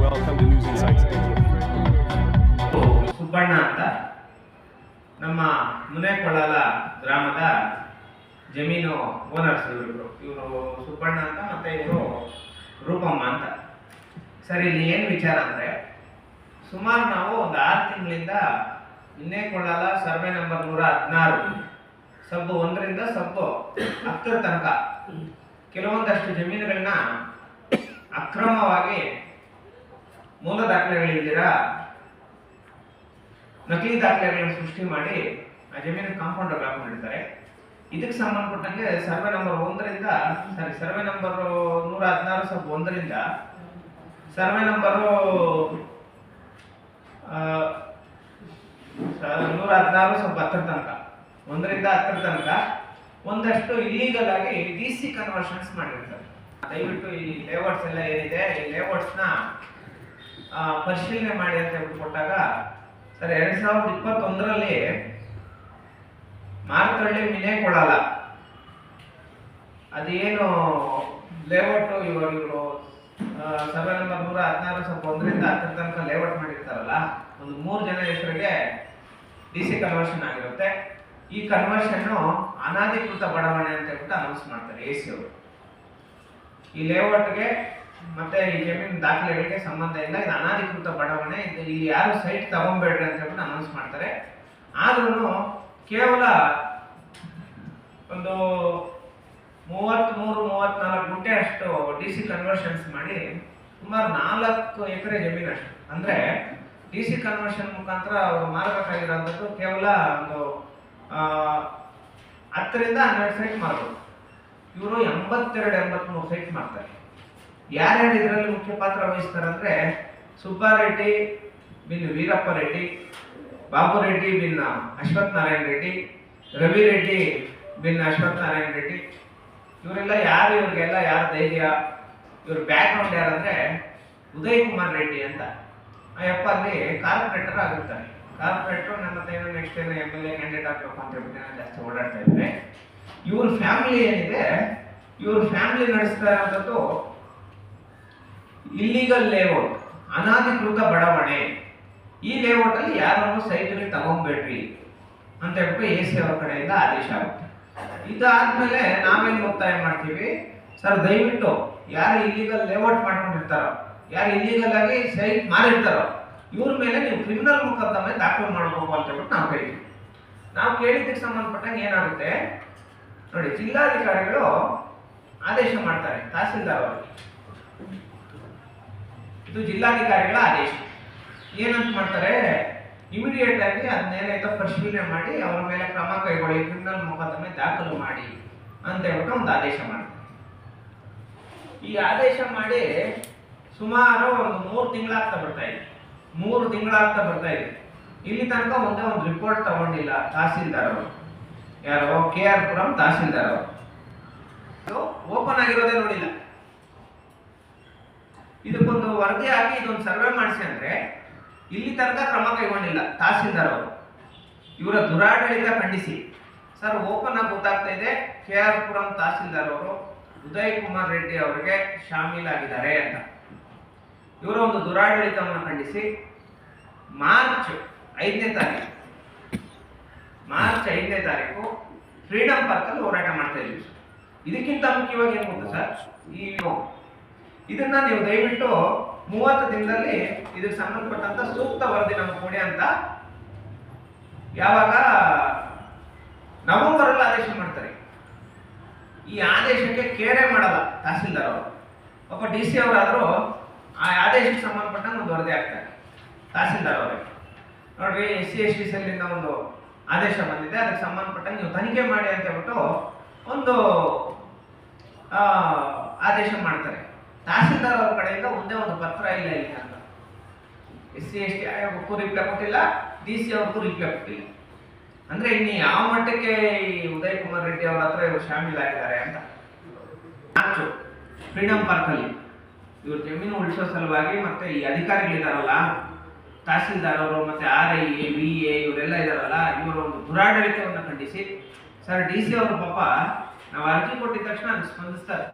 To News Insights. Daily. Subbanna ಅಂತ ನಮ್ಮ ಮುನೇಕೊಳ್ಳಲ ಗ್ರಾಮದ ಜಮೀನು ಓನರ್ಸ್ ಇವರು ಇವರು. ಸುಬ್ಬಣ್ಣ ಅಂತ ಮತ್ತೆ ಇವರು ರೂಪಮ್ಮ ಅಂತ. ಸರ್, ಇಲ್ಲಿ ಏನು ವಿಚಾರ ಅಂದರೆ ಸುಮಾರು ನಾವು ಒಂದು ಆರು ತಿಂಗಳಿಂದ ಮುನೇಕೊಳ್ಳಲ ಸರ್ವೆ ನಂಬರ್ ನೂರ ಹದಿನಾರು ಸಬ್ಬು ಒಂದರಿಂದ ಸಬ್ಬು ಹತ್ತರ ತನಕ. ಕೆಲವೊಂದಷ್ಟು ಜಮೀನುಗಳನ್ನ ಅಕ್ರಮವಾಗಿ ಮೂಲ ದಾಖಲೆಗಳಿದ್ದೀರಾ ನಕಲಿ ದಾಖಲೆಗಳನ್ನು ಸೃಷ್ಟಿ ಮಾಡಿ ಆ ಜಮೀನು ಕಾಂಪೌಂಡ್ ಹಾಕೊಂಡಿರ್ತಾರೆ ಇದಕ್ಕೆ ಸಂಬಂಧಪಟ್ಟಂಗೆ ಸರ್ವೆ ನಂಬರ್ ಒಂದರಿಂದ ಸಾರಿ ಸರ್ವೆ ನಂಬರ್ ನೂರ ಹದಿನಾರು ಸಬ್ ಒಂದರಿಂದ ಸರ್ವೆ ನಂಬರು ನೂರ ಹದಿನಾರು ಸಬ್ ಹತ್ತರ ತನಕ. ಒಂದರಿಂದ ಹತ್ತರ ತನಕ ಒಂದಷ್ಟು ಇಲ್ಲೀಗಲ್ ಆಗಿ ಡಿ ಸಿ ಕನ್ವರ್ಷನ್ಸ್ ಮಾಡಿರ್ತಾರೆ. ದಯವಿಟ್ಟು ಈ ಲೇಔಟ್ಸ್ ಎಲ್ಲ ಏನಿದೆ, ಈ ಲೇಔಟ್ಸ್ನ ಪರಿಶೀಲನೆ ಮಾಡಿ ಅಂತ ಕೊಟ್ಟಾಗ, ಸರ್, ಎರಡ್ ಸಾವಿರದ ಇಪ್ಪತ್ತೊಂದರಲ್ಲಿ ಮಾರ್ಕಳ್ಳಿ ಮಿನೆ ಕೊಡಲ್ಲ. ಅದೇನು ಲೇಔಟ್ ಇವರು ಇವರು ಸಭೆ ನಂಬರ್ ನೂರ ಹದಿನಾರು ಸ್ವಲ್ಪ ಒಂದರಿಂದ ಹತ್ತರ ತನಕ ಲೇಔಟ್ ಮಾಡಿರ್ತಾರಲ್ಲ, ಒಂದು ಮೂರು ಜನ ಹೆಸರಿಗೆ ಡಿ ಸಿ ಕನ್ವರ್ಷನ್ ಆಗಿರುತ್ತೆ. ಈ ಕನ್ವರ್ಷನ್ ಅನಧಿಕೃತ ಬಡಾವಣೆ ಅಂತ ಹೇಳ್ಬಿಟ್ಟು ಅನೌನ್ಸ್ ಮಾಡ್ತಾರೆ ಎ ಸಿ ಅವರು. ಈ ಲೇಔಟ್ಗೆ ಮತ್ತೆ ಈ ಜಮೀನು ದಾಖಲೆಗಳಿಗೆ ಸಂಬಂಧ ಇಲ್ಲ, ಇದು ಅನಾಧಿಕೃತ ಬಡಾವಣೆ, ಇದು ಇಲ್ಲಿ ಯಾರು ಸೈಟ್ ತಗೊಂಬೇಡ್ರಿ ಅಂತ ಹೇಳ್ಬಿಟ್ಟು ಅನೌನ್ಸ್ ಮಾಡ್ತಾರೆ. ಆದ್ರೂ ಕೇವಲ ಒಂದು ಮೂವತ್ತ್ಮೂರು ಮೂವತ್ನಾಲ್ಕು ಗುಂಟೆ ಅಷ್ಟು ಡಿ ಸಿ ಕನ್ವರ್ಷನ್ಸ್ ಮಾಡಿ ಸುಮಾರು ನಾಲ್ಕು ಎಕರೆ ಜಮೀನು ಅಷ್ಟು. ಅಂದ್ರೆ ಡಿ ಸಿ ಕನ್ವರ್ಷನ್ ಮುಖಾಂತರ ಅವರು ಮಾರಬೇಕಾಗಿರೋಂಥದ್ದು ಕೇವಲ ಒಂದು ಹತ್ತರಿಂದ ಹನ್ನೆರಡು ಸೈಟ್ ಮಾರ್ಬೋದು. ಇವರು ಎಂಬತ್ತೆರಡು, ಎಂಬತ್ಮೂರು ಸೈಟ್ ಮಾಡ್ತಾರೆ ಯಾರ್ಯಾರು ಇದರಲ್ಲಿ ಮುಖ್ಯ ಪಾತ್ರ ವಹಿಸ್ತಾರೆ ಅಂದ್ರೆ ಸುಬ್ಬಾರೆಡ್ಡಿ ಬಿನ್ ವೀರಪ್ಪ ರೆಡ್ಡಿ, ಬಾಬು ರೆಡ್ಡಿ ಬಿನ್ ಅಶ್ವಥ್ ನಾರಾಯಣ ರೆಡ್ಡಿ, ರವಿ ರೆಡ್ಡಿ ಬಿನ್ ಅಶ್ವಥ್ ನಾರಾಯಣ ರೆಡ್ಡಿ. ಇವರೆಲ್ಲ ಯಾರು? ಇವ್ರಿಗೆಲ್ಲ ಯಾರು ಧೈರ್ಯ? ಇವ್ರ ಬ್ಯಾಕ್ ಗ್ರೌಂಡ್ ಯಾರಂದ್ರೆ ಉದಯ್ ಕುಮಾರ್ ರೆಡ್ಡಿ ಅಂತ. ಆ ಯಪ್ಪ ಅಲ್ಲಿ ಕಾರ್ಪೊರೇಟರ್ ಆಗುತ್ತಾರೆ. ಕಾರ್ಪೊರೇಟರ್ ನನ್ನ ತೈನ ನೆಕ್ಸ್ಟ್ ಏನೋ ಎಂ ಎಲ್ ಎ ಕ್ಯಾಂಡಿಡೇಟ್ ಆಗ್ಬೇಕು ಅಂತ ಹೇಳ್ಬಿಟ್ಟು ನಾನು ಜಾಸ್ತಿ ಓಡಾಡ್ತಾ ಇದ್ರೆ ಇವ್ರ ಫ್ಯಾಮಿಲಿ ಏನಿದೆ? ಇವ್ರ ಫ್ಯಾಮಿಲಿ ನಡೆಸ್ತಾ ಇರೋಂಥದ್ದು ಇಲ್ಲಿಗಲ್ ಲೇಔಟ್ ಅನಧಿಕೃತ ಬಡಾವಣೆ. ಈ ಲೇಔಟ್ ಅಲ್ಲಿ ಯಾರನ್ನು ಸೈಟ್ಗಳು ತಗೊಂಬೇಡ್ರಿ ಅಂತ ಹೇಳ್ಬಿಟ್ಟು ಎ ಸಿ ಅವರ ಕಡೆಯಿಂದ ಆದೇಶ ಆಗುತ್ತೆ. ಇದಾದ್ಮೇಲೆ ನಾವೇನು ಒತ್ತಾಯ ಮಾಡ್ತೀವಿ? ಸರ್, ದಯವಿಟ್ಟು ಯಾರು ಇಲ್ಲಿಗಲ್ ಲೇಔಟ್ ಮಾಡ್ಕೊಂಡಿರ್ತಾರೋ, ಯಾರು ಇಲ್ಲಿಗಲ್ ಆಗಿ ಸೈಟ್ ಮಾರಿರ್ತಾರೋ, ಇವ್ರ ಮೇಲೆ ನೀವು ಕ್ರಿಮಿನಲ್ ಮೊಕದ್ದಮೆ ದಾಖಲು ಮಾಡಬೇಕು ಅಂತ ಹೇಳ್ಬಿಟ್ಟು ನಾವು ಕೇಳಿದ್ವಿ ನಾವು ಕೇಳಿದ್ದಕ್ಕೆ ಸಂಬಂಧಪಟ್ಟಂಗೆ ಏನಾಗುತ್ತೆ? ನೋಡಿ, ಜಿಲ್ಲಾಧಿಕಾರಿಗಳು ಆದೇಶ ಮಾಡ್ತಾರೆ, ತಹಸೀಲ್ದಾರ್ ಅವರಿಗೆ. ಇದು ಜಿಲ್ಲಾಧಿಕಾರಿಗಳ ಆದೇಶ. ಏನಂತ ಮಾಡ್ತಾರೆ ಇಮಿಡಿಯೇಟ್ ಆಗಿ ಅದನ್ನೇನೈತ ಪರಿಶೀಲನೆ ಮಾಡಿ, ಅವರ ಮೇಲೆ ಕ್ರಮ ಕೈಗೊಳ್ಳಿ ಕ್ರಿಮಿನಲ್ ಮೊಕದ್ದಮೆ ದಾಖಲು ಮಾಡಿ ಅಂತ ಹೇಳ್ಬಿಟ್ಟು ಒಂದು ಆದೇಶ ಮಾಡ್ತಾರೆ. ಈ ಆದೇಶ ಮಾಡಿ ಸುಮಾರು ಒಂದು ಮೂರು ತಿಂಗಳಾಗ್ತಾ ಬರ್ತಾ ಇದೆ. ಮೂರು ತಿಂಗಳಾಗ್ತಾ ಬರ್ತಾ ಇದೆ. ಇಲ್ಲಿ ತನಕ ಒಂದೇ ಒಂದು ರಿಪೋರ್ಟ್ ತಗೊಂಡಿಲ್ಲ ತಹಸೀಲ್ದಾರ್ ಅವರು. ಯಾರೋ ಕೆ ಆರ್ ಪುರಂ ತಹಸೀಲ್ದಾರ್ ಅವರು. ಓಪನ್ ಆಗಿರೋದೇ ನೋಡಿಲ್ಲ. ಇದಕ್ಕೊಂದು ವರದಿ ಹಾಕಿ ಇದೊಂದು ಸರ್ವೆ ಮಾಡಿಸಿ ಅಂದ್ರೆ ಇಲ್ಲಿ ತನಕ ಕ್ರಮ ಕೈಗೊಂಡಿಲ್ಲ ತಹಸೀಲ್ದಾರ್ ಅವರು. ಇವರ ದುರಾಡಳಿತ ಖಂಡಿಸಿ. ಸರ್ ಓಪನ್ ಆಗಿ ಗೊತ್ತಾಗ್ತಾ ಇದೆ ಕೆ ಆರ್ ಪುರಂ ತಹಸೀಲ್ದಾರ್ ಅವರು ಉದಯ್ ಕುಮಾರ್ ರೆಡ್ಡಿ ಅವರಿಗೆ ಶಾಮೀಲಾಗಿದ್ದಾರೆ ಅಂತ. ಇವರ ಒಂದು ದುರಾಡಳಿತವನ್ನು ಖಂಡಿಸಿ ಮಾರ್ಚ್ ಐದನೇ ತಾರೀಕು, ಮಾರ್ಚ್ ಐದನೇ ತಾರೀಕು ಫ್ರೀಡಂ ಪಾರ್ಕಲ್ಲಿ ಹೋರಾಟ ಮಾಡ್ತಾ ಇದ್ದೀವಿ ಸರ್. ಇದಕ್ಕಿಂತ ಮುಖ್ಯವಾಗಿ ಏನು ಗೊತ್ತಾ ಸರ್? ಈ ಇದನ್ನ ನೀವು ದಯವಿಟ್ಟು ಮೂವತ್ತು ದಿನದಲ್ಲಿ ಇದಕ್ಕೆ ಸಂಬಂಧಪಟ್ಟಂತ ಸೂಕ್ತ ವರದಿ ನಮ್ಗೆ ಕೊಡಿ ಅಂತ ಯಾವಾಗ ನವೆಂಬರ್ ಅಲ್ಲಿ ಆದೇಶ ಮಾಡ್ತಾರೆ. ಈ ಆದೇಶಕ್ಕೆ ಕೇರೆ ಮಾಡಲ್ಲ ತಹಸೀಲ್ದಾರ್ ಅವರು. ಒಬ್ಬ ಡಿ ಸಿ ಅವರಾದರೂ ಆ ಆದೇಶಕ್ಕೆ ಸಂಬಂಧಪಟ್ಟಂಗೆ ಒಂದು ವರದಿ ಹಾಕ್ತಾರೆ ತಹಸೀಲ್ದಾರ್ ಅವರಿಗೆ. ನೋಡ್ರಿ ಎಸ್ ಸಿ ಎಸ್ ಟಿ ಒಂದು ಆದೇಶ ಬಂದಿದೆ, ಅದಕ್ಕೆ ಸಂಬಂಧಪಟ್ಟಂಗೆ ನೀವು ತನಿಖೆ ಮಾಡಿ ಅಂತ ಹೇಳ್ಬಿಟ್ಟು ಒಂದು ಆದೇಶ ಮಾಡ್ತಾರೆ. ತಹಸೀಲ್ದಾರ್ ಅವ್ರ ಕಡೆಯಿಂದ ಒಂದೇ ಒಂದು ಪತ್ರ ಇಲ್ಲ ಇಲ್ಲಿ ಅಂತ. ಎಸ್ ಸಿ, ಎಸ್ ಟಿ ಆಯೋಗಕ್ಕೂ ರಿಪ್ಲೈ ಕೊಟ್ಟಿಲ್ಲ, ಡಿ ಸಿ ಅವ್ರಿಗೂ ರಿಪ್ಲೈ ಕೊಟ್ಟಿಲ್ಲ. ಅಂದ್ರೆ ಇನ್ನು ಯಾವ ಮಟ್ಟಕ್ಕೆ ಉದಯ್ ಕುಮಾರ್ ರೆಡ್ಡಿ ಅವ್ರ ಹತ್ರ ಇವರು ಶಾಮೀಲಾಗಿದ್ದಾರೆ ಅಂತ. ನಾಚು ಫ್ರೀಡಂ ಪಾರ್ಕ್ ಅಲ್ಲಿ ಇವ್ರ ಜಮೀನು ಉಳಿಸೋ ಸಲುವಾಗಿ ಮತ್ತೆ ಈ ಅಧಿಕಾರಿಗಳಿದಾರಲ್ಲ ತಹಸೀಲ್ದಾರ್ ಅವರು ಮತ್ತೆ R I, A, B, A, ಇವರೆಲ್ಲ ಇದಾರಲ್ಲ, ಇವರ ಒಂದು ದುರಾಡಳಿತವನ್ನು ಖಂಡಿಸಿ. ಸರ್, ಡಿ ಸಿ ಅವರು ಪಾಪ, ನಾವು ಅರ್ಜಿ ಕೊಟ್ಟಿದ ತಕ್ಷಣ ಸ್ಪಂದಿಸ್ತಾರೆ.